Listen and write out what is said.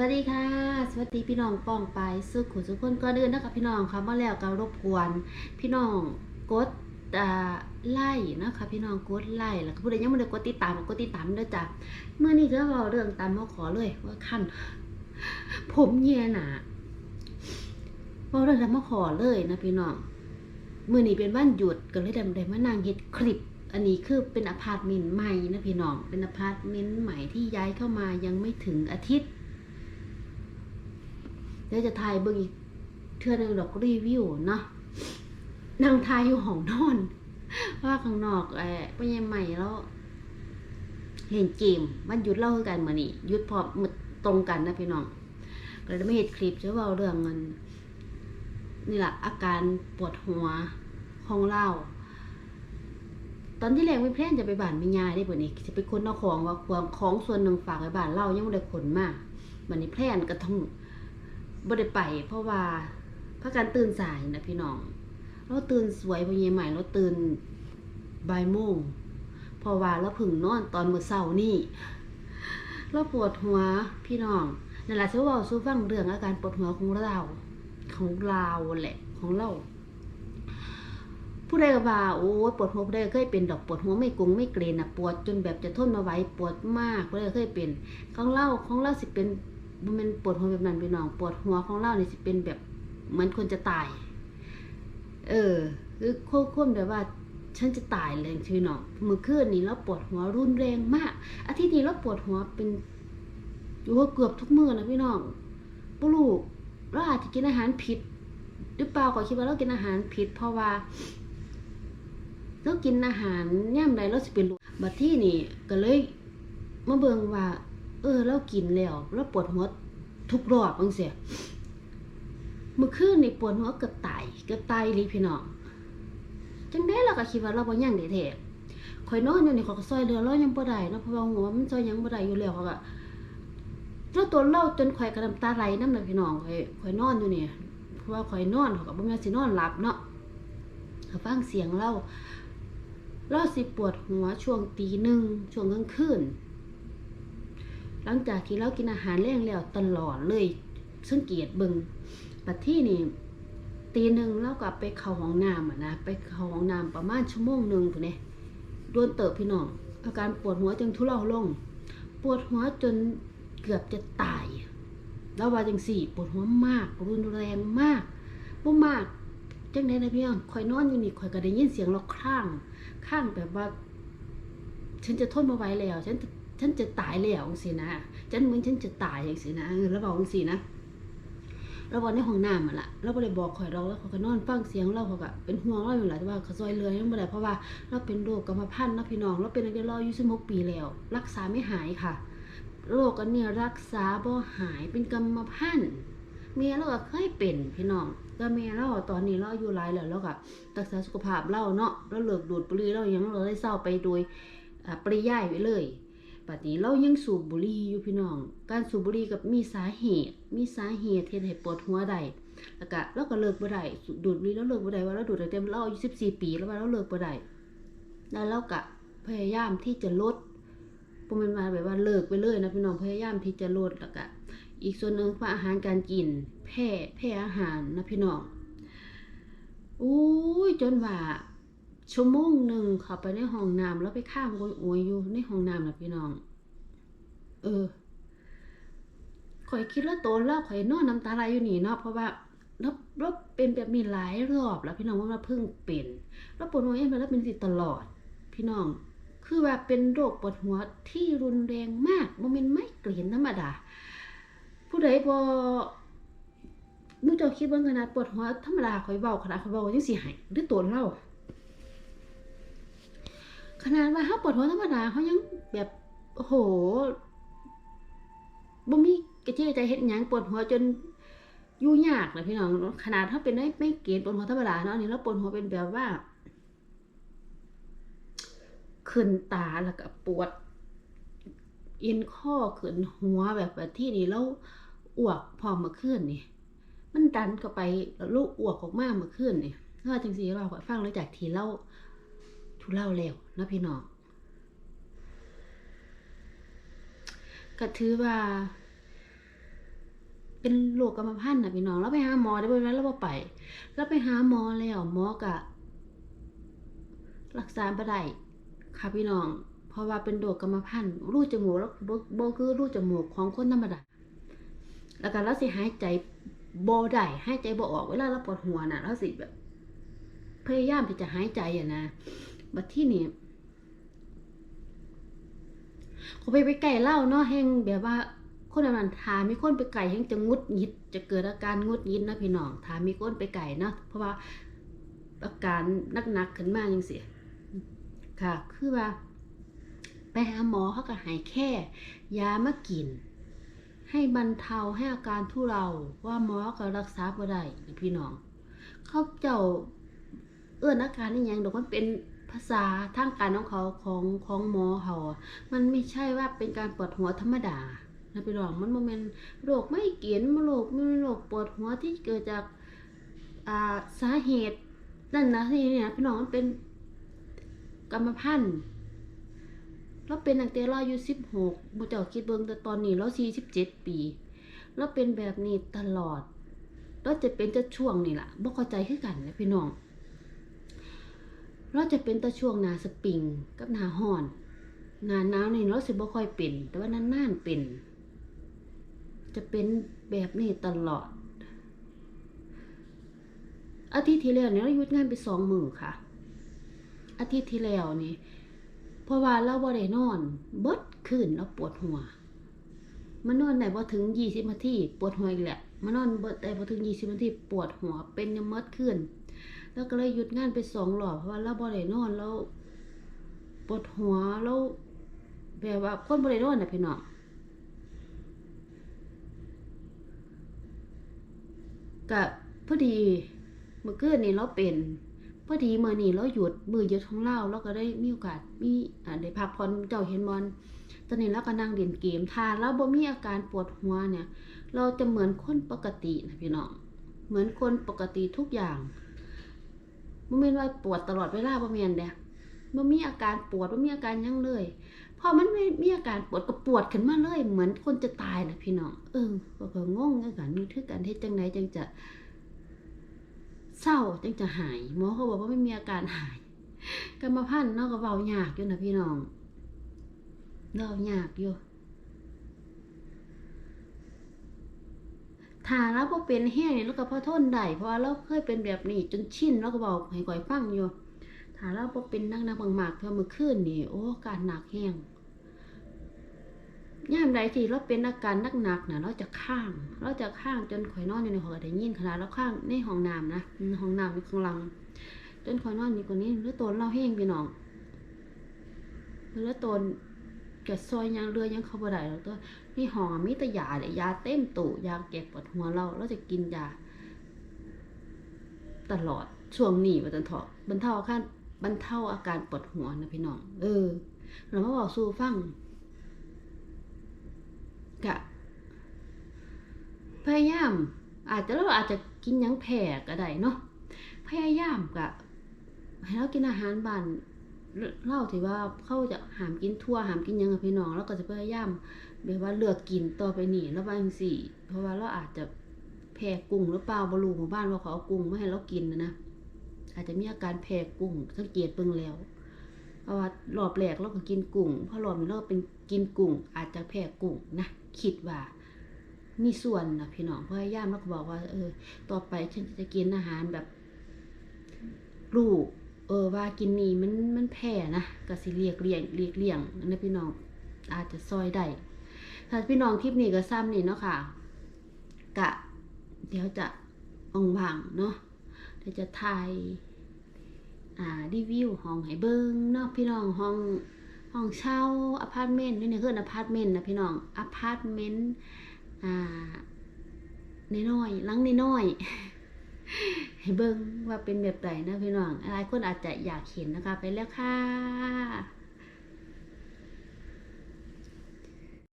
วัสดีค่ะ สวัสดีพี่น้องป้องไปสุขุสุขคนก็เดินนะคะพี่น้องค่ะมาแล้วก็รบกวน พี่น้องกดไล่นะคะพี่น้องกดไล่แล้วก็ผู้ใดยังไม่ได้กดติดตามก็กดติดตามด้วยจ้ะเมื่อนี้ก็เราเรื่องตามมาขอเลยว่าขั้นผมเยียหนาเราเรื่องตามมาขอเลยนะพี่น้องเมื่อนี้เป็นวันหยุดก็เลยได้ได้มานั่งเฮ็ดคลิป อันนี้คือเป็นอพาร์ตเมนต์ใหม่นะพี่น้องเป็นอพาร์ตเมนต์ใหม่ที่ย้ายเข้ามายังไม่ถึงอาทิตย์ เดี๋ยวจะถ่ายเบิ่งอีกเทื่อนึงดอกรีวิวเนาะนั่งถ่ายอยู่ห้องนอนเพราะว่าข้างนอกเอ่อเป็นยังใหม่แล้ว เห็นเกมมันหยุดเล่ากันมานี่หยุดพอหมดตรงกันนะพี่น้องก็เลยไม่เห็นคลิปจะเว่าเรื่องเงินนี่แหละอาการปวดหัวของเราตอนที่แรกไม่แพลนจะไปบ้านไม่ยายได้ป่ะนี่จะไปค้นเอาของว่าควงของส่วนหนึ่งฝากไว้บ้านเรายังไม่ได้ขนมาบันนี้แพลนก็ต้ง บ่ได้ไป เพราะว่าพระการตื่นสายนะพี่น้อง เราตื่นสวยพอเย็ใหม่เราตื่นบ่ายโมงเพราะว่าเราเพึ่งนอนตอนมื้อเช้านี่เราปวดหัวพี่น้องนั่นแหละที่ว่าสู้ฟังเรื่องอาการปวดหัวของเราของเราแหละของเราผู้ใดก็ว่าโอ้ปวดหัวผู้ใดเคยเป็นดอกปวดหัวไม่กงไม่เกรนอะปวดจนแบบจะทนมาไหว้ปวดมากผู้ใดเคยเป็นของเราของเราสิเป็น มันปวดหัวแบบนั้นพี่น้อง ปวดหัวของเรานี่สิเป็นแบบเหมือนคนจะตาย เออคือโค้ควมแบบว่าฉันจะตายเลยพี่น้องเมื่อคืนนี้เราปวดหัวรุนแรงมาก อาทิตย์นี้เราปวดหัวเป็นอยู่ว่าเกือบทุกมื้อนะพี่น้องบ่รู้เราอาจจะกินอาหารผิด หรือเปล่าก็คิดว่าเรากินอาหารผิด เพราะว่าเรากินอาหารย่ำใดเราสิเป็นโรคบัดที่นี่ก็เลยมาเบิ่งว่า เออเรากินแล้วเราปวดหัวทุกรอบจังซี่เมื่อคืนในปวดหัวเกือบตายเกือบตายเลยพี่น้องจังได๋เราก็คิดว่าเราบ่ยังได้แท้ข่อยนอนอยู่นี่ข่อยก็ซอยเรือเรายังบ่ได้เนาะเพราะว่าหัวมันซอยยังบ่ได้อยู่แล้วเขาก็เราตัวเราจนข่อยก็น้ำตาไหลน้ำน่ะพี่น้องข่อยข่อยนอนอยู่นี่เพราะว่าข่อยนอนเขาก็บ่แม่นสินอนหลับเนาะเขาฟังเสียงเราเราสิปวดหัวช่วงตีหนึ่งช่วงกลางคืน หลังจากที่เรากินอาหารแรงแล้วตลอดเลยสังเกตเบิงปัดที่นี่ตีหนึ่งเราก็ไปเข้าห้องน้ำนะไปเข้าห้องน้ำประมาณชั่วโมงหนึ่งพุ่นเนี่ยโดนเติบพี่น้อง อาการปวดหัวจึงทุเลาลง ปวดหัวจนเกือบจะตายแล้วว่าจังสี่ ปวดหัวมาก รุนแรงมากบ่มากจังไดนะพี่น้องคอยนอนอยู่นี่คอยก็ได้ยินเสียงเราคร่าง ข้างแบบว่า ฉันจะทนมาไหว้แล้ว ฉัน ฉันจะตายแล้วจังซี่นะฉันเหมือนฉันจะตายจังซี่นะแล้วบอกจังซี่นะเราบอกในห้องน้ำอะล่ะเราบ่ได้บอกข่อยเราแล้วเขาก็นอนฟังเสียงเราเขาก็เป็นห่วงเราอยู่หละแต่ว่าเขาซอยเรือยังบ่ได้เพราะว่าเราเป็นโรคกรรมพันธุ์นะพี่น้องเราเป็นอายุเราอายุ16ปีแล้ว รักษาไม่หายค่ะ โรคอันเนี้ยรักษาบ่หายเป็นกรรมพันธุ์เมียเราก็เคยเป็นพี่น้องก็เมียเราตอนนี้เราอายุหลายแล้วแล้วก็รักษาสุขภาพเราเนาะเราเลิกดูดบุหรี่เรายังเราได้เศร้าไปโดยปริยายไปเลย ปัจจุบันเรายังสูบบุหรี่อยู่พี่น้อง การสูบบุหรี่กับมีสาเหตุ มีสาเหตุที่ให้ปวดหัวได้แล้วก็เราก็เลิกบ่ได้ดูดบุหรี่แล้วเลิกบ่ได้ว่าเราดูดตั้งแต่เราอายุ14ปีแล้วว่าเราเลิกบ่ได้แล้วเราก็พยายามที่จะลดบ่แม่นว่าแบบว่าเลิกไปเลยนะพี่น้องพยายามที่จะลดแล้วก็อีกส่วนหนึ่งคืออาหารการกิน แพ้แพ้อาหารนะพี่น้องอุ้ยจนว่า ชั่วโมงหนึ่งเข้าไปในห้องน้ำแล้วไปข้ามโอยโอยอยู่ในห้องน้ำนะพี่น้อง เออข่อยคิดแล้วโตแล้วข่อยนอนน้ำตาไหลอยู่นี่เนาะเพราะว่าแล้วแล้วเป็นแบบนี้หลายรอบแล้วพี่น้องว่ามาเพิ่งเป็นแล้วปวดหัวเองแล้วเป็นสิตลอด พี่น้อง คือว่าเป็นโรคปวดหัวที่รุนแรงมากบ่แม่นไม่เกลียนธรรมดา ผู้ใดบ่มูเจ้าคิดว่าขนาดปวดหัวธรรมดาข่อยเบาขนาดข่อยเบาจังสิหายหรือตัวเรา ขนาดว่าเฮาปวดหัวธรรมดาเฮายังแบบโอ้โหบ่มีกระเจิดใจเฮ็ดหยังปวดหัวจนยู่ยากนะพี่น้องขนาดเฮาเป็นไม่ไม่เกณฑ์ปวดหัวธรรมดาเนาะอันนี้เราปวดหัวเป็นแบบว่าขึ้นตาแล้วก็ปวดเอ็นข้อขึ้นหัวแบบที่นี่เราอ้วกพอมเมื่อคืนนี่ มันดันเข้าไปแล้วลูกอ้วกออกมาเมื่อคืนนี่ว่าจังสีเราฟังเลยจากทีเล่าุเล่าแล้วนะพี่น้องก็ถือว่า เป็นโรคกรรมพันธุ์นะพี่น้องเราไปหาหมอได้บ่แม่นเราบ่ไปเราไปหาหมอแล้วหมอก็รักษาบ่ได้ค่ะพี่น้อง เพราะว่าเป็นโรคกรรมพันธุ์รูจมูกแล้วบ่บ่คือรูจมูกของคนธรรมดาแล้วก็เราสิหายใจบ่ได้หายใจบ่ออกเวลาเราปวดหัวน่ะเราสิแบบ พยายามที่จะหายใจอะนะ บัดที่นี่เขาไปไปไก่เล่าเนาะแห้งแบบว่าคนนั้นถามีคนไปไก่แห้งจะงุดหงิด จะเกิดอาการงุดหงิดนะพี่น้องถามีคนไปไก่เนาะเพราะว่าอาการหนักๆขึ้นมาจังซี่ค่ะ คือว่า ไปหาหมอเขาก็ให้แค่ ยามากิน ให้บรรเทาให้อาการทุเราว่าหมอก็รักษาบ่ได้นี่พี่น้อง เขาเจ้าเอื้อนอาการนี่ยังดอกมันเป็นาษาทางการของเขาของของหมอเขาอมันไม่ใช่ว่าเป็นการปวดหัวธรรมดานะพี่น้องมันโมเมนโรคไม่เกียนมันโรคไม่โรคปวดหัวที่เกิดจากอ่าสาเหตุนั่นนะที่นี่นะพี่น้องมันเป็นกรรมพันธุ์เราเป็นตั้งแต่เราอายุสิบหกบ่เจ้าคิดเบิ่งแต่ตอนนี้เราสี่สิบเจ็ดปีเราเป็นแบบนี้ตลอดเราจะเป็นจะช่วงนี่แหละบ่เข้าใจคือกันนะพี่น้อง เราจะเป็นต่ช่วงนาสปริงกับนาฮอนนาหนาวนี่เราสิบ่ค่อยเป็น แต่ว่านานๆเป็น จะเป็นแบบนี้ตลอด อาทิตย์ที่แล้วเนี่ยเราหยุดงานไปสองมือค่ะ อาทิตย์ที่แล้วนี่เพราะว่าเราบ่ได้นอนเบิดคืนเราปวดหัวมานอนได้บ่ถึงยี่สิบนาทีปวดหัวอีกแหละมานอนเบ่ได้บ่ถึงยี่สิบนาทีปวดหัวเป็นยามเมิดคืน แล้วก็เลยหยุดงานไปสองรอบเพราะว่าเราบ่ได้นอนแล้วปวดหัวแล้วแบบว่าคนบ่ได้นอนนะพี่น้องก็พอดีเมื่อคืนนี้เราเป็น พอดีเมื้อนี้เราหยุดมือหยุดของเราเราก็ได้มีโอกาสมีอ่าได้พักผ่อนเจ้าเห็นบอลตอนนี้เราก็นั่งเล่นเกมถ้าเราบ่มีอาการปวดหัวเนี่ย เราจะเหมือนคนปกตินะพี่น้องเหมือนคนปกติทุกอย่าง บ่แม่นว่าปวดตลอดเวลาบ่แม่นเด้บ่มีอาการปวดบ่มีอาการยังเลย พอมันไม่มีอาการปวดก็ปวดขึ้นมาเลย เหมือนคนจะตายนะพี่น้อง เออก็ก็งงคือกันนี่คือกันเฮ็ดจังไดจังจะเศร้าจังจะหายหมอเขาบอกว่าไม่มีอาการหายกรรมพันธุ์เนาะก็เว้ายากอยู่นะพี่น้องเว้ายากอยู่ ถ้าเราบ่เป็นแห้งนี่ยเราก็พอทนได้เพราะเราเคยเป็นแบบนี้จนชินเราก็บอกให้ก่อยฟังอยู่ถ้าเราบ่เป็นนักนักๆมากๆเท่ามื้อคืนนี่โอ้การหนักแห้งยามใดที่เราเป็นอาการนักหนักน่ะเราจะข้าง เราจะข้างจนข่อยนอนอยู่ในห้องก็ได้ยินขนาดเราข้างในห้องน้ำนะห้องน้ำอยู่ข้างหลัง จนข่อยนอนอยู่กว่านี้หรือตัวเราแห้งพี่น้องหรือตัว กะซอยยังเรือยังเข้าบ่ได้แล้วตัวนี่ห้องมีแต่ยาเลยยาเต็มตู้ยาแก้ปวดหัวเราเราจะกินยา ตลอดช่วงนี้ว่าจันเถาบรรเทาอาการบรรเทาอาการปวดหัวนะพี่น้องเออเรามาบอกสู่ฟังกะพยายาม อาจจะเราอาจจะกินยังแผ่ก็ได้เนาะพยายามกะให้เรากินอาหารบ้าน เล่าถือว่าเขาจะหามกินทั่วหามกินยังกับพี่น้องแล้วก็จะพยายามแบบว่าเลือกกินต่อไปนี่แล้วบางสี่เพราะว่าเราอาจจะแพ้กุ้งหรือเปล่าบรูหมู่บ้านว่าเขาเอากุ้งมาให้เรากินนะนะอาจจะมีอาการแพ้กุ้งสังเกตเบิ่งแล้วเพราะว่ารอบแรกเราก็กินกุ้งพอรอบนี้เราเป็นกินกุ้ง อาจจะแพ้กุ้งนะคิดว่ามีส่วนนะพี่น้องพยายามแล้วก็บอกว่า เออ ต่อไปฉันจะกินอาหารแบบลูก เออว่ากินนี่มันมันแพ้นะก็สิเรียกเลี่ยงเรียกเลี่ยงนะพี่น้องอาจจะซอยได้ถ้าพี่น้องคลิปนี้ก็ซ้ำนี่เนาะค่ะ กะ เดี๋ยวจะว่างเนาะเดี๋ยวจะถ่ายอ่ารีวิวห้องให้เบิ่งเนาะพี่น้องห้องห้องเช่าอพาร์ตเมนต์นี่เนี่ยคืออพาร์ตเมนต์นะพี่น้องอพาร์ตเมนต์อ่าน้อยๆลังน้อยๆ ให้เบิ่งว่าเป็นแบบไหนนะพี่น้องหลายคนอาจจะอยากเห็นนะคะ ไปแล้วค่ะ